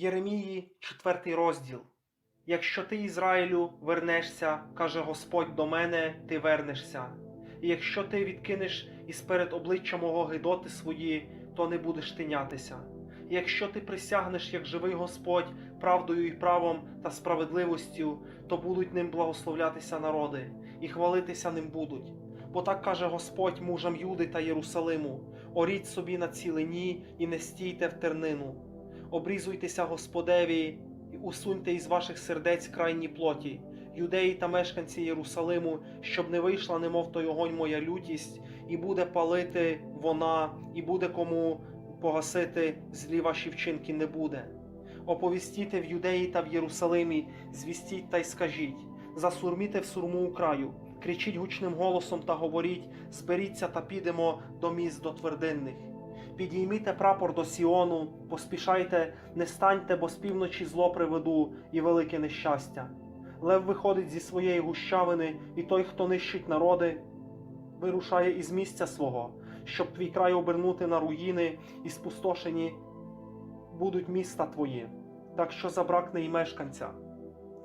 Єремії, 4 розділ. Якщо ти, Ізраїлю, вернешся, каже Господь до мене, ти вернешся. І якщо ти відкинеш із перед обличчя мого гидоти свої, то не будеш тинятися. І якщо ти присягнеш, як живий Господь, правдою і правом та справедливостю, то будуть ним благословлятися народи, і хвалитися ним будуть. Бо так каже Господь мужам Юди та Єрусалиму: оріть собі на цілині і не стійте в тернину. Обрізуйтеся Господеві і усуньте із ваших сердець крайні плоті, юдеї та мешканці Єрусалиму, щоб не вийшла, немов той огонь моя лютість, і буде палити вона, і буде кому погасити злі ваші вчинки не буде. Оповістіте в Юдеї та в Єрусалимі, звістіть та й скажіть, засурміте в сурму у краю, кричіть гучним голосом та говоріть, зберіться та підемо до міст до твердинних. Підійміте прапор до Сіону, поспішайте, не станьте, бо з півночі зло приведу і велике нещастя. Лев виходить зі своєї гущавини, і той, хто нищить народи, вирушає із місця свого, щоб твій край обернути на руїни і спустошені будуть міста твої, так що забракне й мешканця.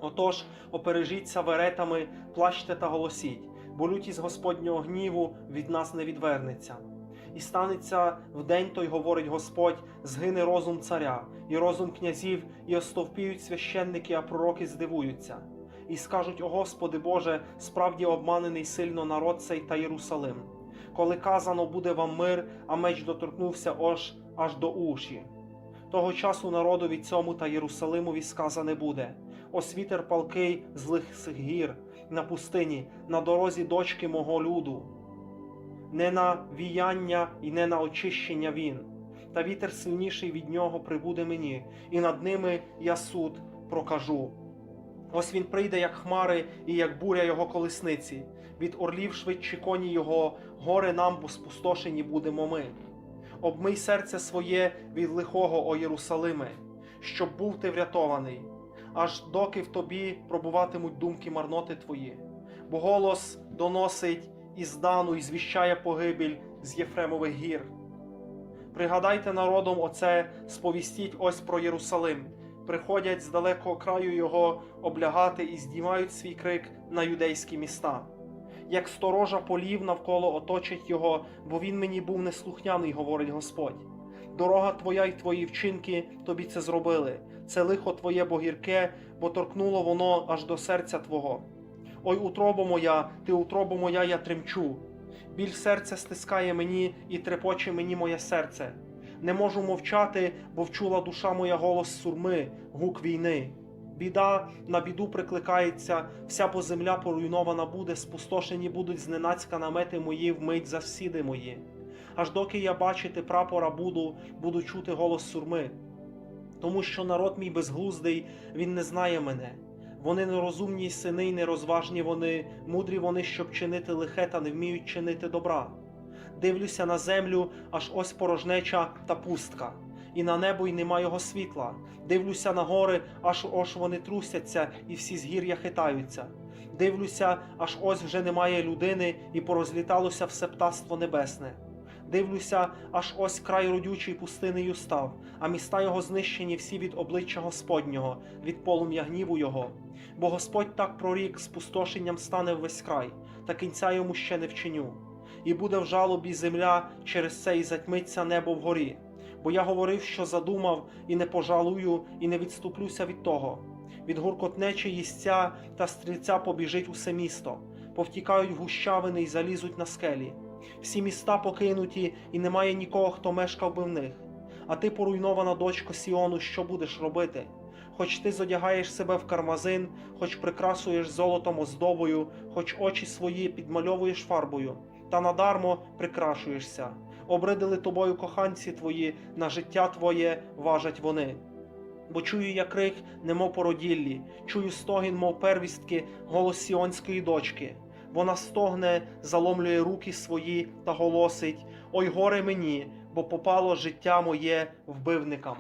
Отож, опережіться веретами, плачте та голосіть, бо лютість Господнього гніву від нас не відвернеться. І станеться в день той, говорить Господь, згине розум царя, і розум князів, і остовпіють священники, а пророки здивуються. І скажуть: О Господи Боже, справді обманений сильно народ цей та Єрусалим. Коли казано буде вам мир, а меч доторкнувся аж, аж до уші. Того часу народові цьому та Єрусалимові сказане буде: Ось вітер палкий з лихих гір на пустині, на дорозі дочки мого люду. Не на віяння і не на очищення він, та вітер сильніший від нього прибуде мені, і над ними я суд прокажу. Ось він прийде, як хмари, і як буря його колесниці. Від орлів швидші коні його, гори нам, бо спустошені будемо ми. Обмий серце своє від лихого, о Єрусалиме, щоб був ти врятований, аж доки в тобі пробуватимуть думки марноти твої, бо голос доносить із Дану і звіщає погибель з Єфремових гір. Пригадайте народом оце, сповістіть ось про Єрусалим. Приходять з далекого краю його облягати і здіймають свій крик на юдейські міста. Як сторожа полів навколо оточить його, бо він мені був неслухняний, говорить Господь. Дорога твоя й твої вчинки тобі це зробили. Це лихо твоє бо гірке, бо торкнуло воно аж до серця твого. Ой, утробо моя, ти утробо моя, я тремчу. Біль серця стискає мені і трепоче мені моє серце. Не можу мовчати, бо вчула душа моя голос сурми, гук війни. Біда на біду прикликається, вся по земля поруйнована буде, спустошені будуть зненацька намети мої, вмить засіди мої. Аж доки я бачити прапора буду, буду чути голос сурми. Тому що народ мій безглуздий, він не знає мене. Вони нерозумні сини, й нерозважні вони, мудрі вони, щоб чинити лихе та не вміють чинити добра. Дивлюся на землю, аж ось порожнеча та пустка, і на небо й нема його світла. Дивлюся на гори, аж ось вони трусяться, і всі згір'я хитаються. Дивлюся, аж ось вже немає людини, і порозліталося все птаство небесне. Дивлюся, аж ось край родючий пустинею став, а міста його знищені всі від обличчя Господнього, від полум'я гніву його. Бо Господь так прорік, спустошенням стане весь край, та кінця йому ще не вчиню. І буде в жалобі земля, через це і затьмиться небо вгорі. Бо я говорив, що задумав, і не пожалую, і не відступлюся від того. Від гуркотнечі їстця та стрільця побіжить усе місто, повтікають в гущавини й залізуть на скелі. Всі міста покинуті, і немає нікого, хто мешкав би в них. А ти, поруйнована дочко Сіону, що будеш робити? Хоч ти зодягаєш себе в кармазин, хоч прикрасуєш золотом оздобою, хоч очі свої підмальовуєш фарбою, та надармо прикрашуєшся. Обридили тобою коханці твої, на життя твоє важать вони. Бо чую я крик, немов породіллі, чую стогін, мов первістки, голос сіонської дочки. Вона стогне, заломлює руки свої та голосить: Ой горе мені, бо попало життя моє вбивникам.